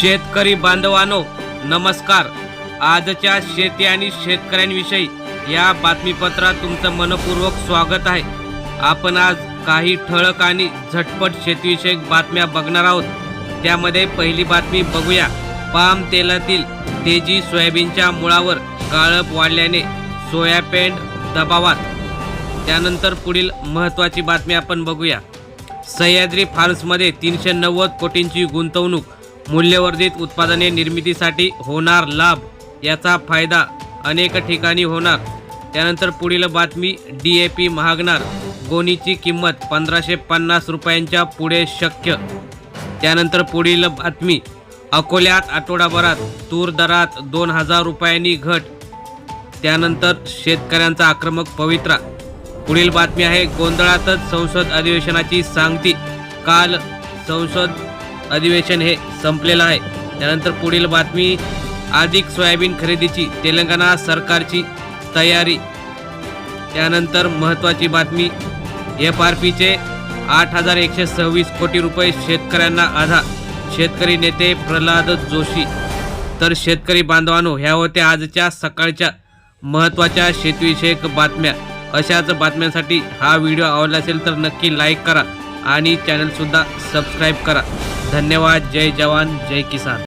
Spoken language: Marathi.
शेतकरी बांधवानो नमस्कार. आजच्या शेती आणि शेतकऱ्यांविषयी या बातमीपत्रात तुमचं मनपूर्वक स्वागत आहे. आपण आज काही ठळक आणि झटपट शेतीविषयक बातम्या बघणार आहोत. त्यामध्ये पहिली बातमी बघूया. पाम तेलातील तेजी सोयाबीनच्या मुळावर गाळप वाढल्याने सोयापेंड दबावात. त्यानंतर पुढील महत्त्वाची बातमी आपण बघूया. सह्याद्री फार्म्समध्ये तीनशे नव्वद कोटींची गुंतवणूक मूल्यवर्धित उत्पादने निर्मितीसाठी होणार लाभ याचा फायदा अनेक ठिकाणी होणार. त्यानंतर पुढील बातमी डी ए पी महागणार. गोणीची किंमत पंधराशे पन्नास रुपयांच्या पुढे शक्य. त्यानंतर पुढील बातमी अकोल्यात आठवडाभरात तूर दरात दोन हजार रुपयांनी घट. त्यानंतर शेतकऱ्यांचा आक्रमक पवित्रा. पुढील बातमी आहे गोंधळातच संसद अधिवेशनाची सांगती. काल संसद अधिवेशन हे संपलेलं आहे. त्यानंतर पुढील बातमी अधिक सोयाबीन खरेदीची तेलंगणा सरकारची तयारी. त्यानंतर महत्त्वाची बातमी एफ आर पीचे आठ हजार एकशे सव्वीस कोटी रुपये शेतकऱ्यांना आधा. शेतकरी नेते प्रल्हाद जोशी. तर शेतकरी बांधवांनो ह्या होत्या आजच्या सकाळच्या महत्त्वाच्या शेतीविषयक बातम्या. अशाच बातम्यांसाठी हा व्हिडिओ आवडला असेल तर नक्की लाईक करा. आणि चॅनलसुद्धा सबस्क्राईब करा. धन्यवाद. जय जवान. जय किसान.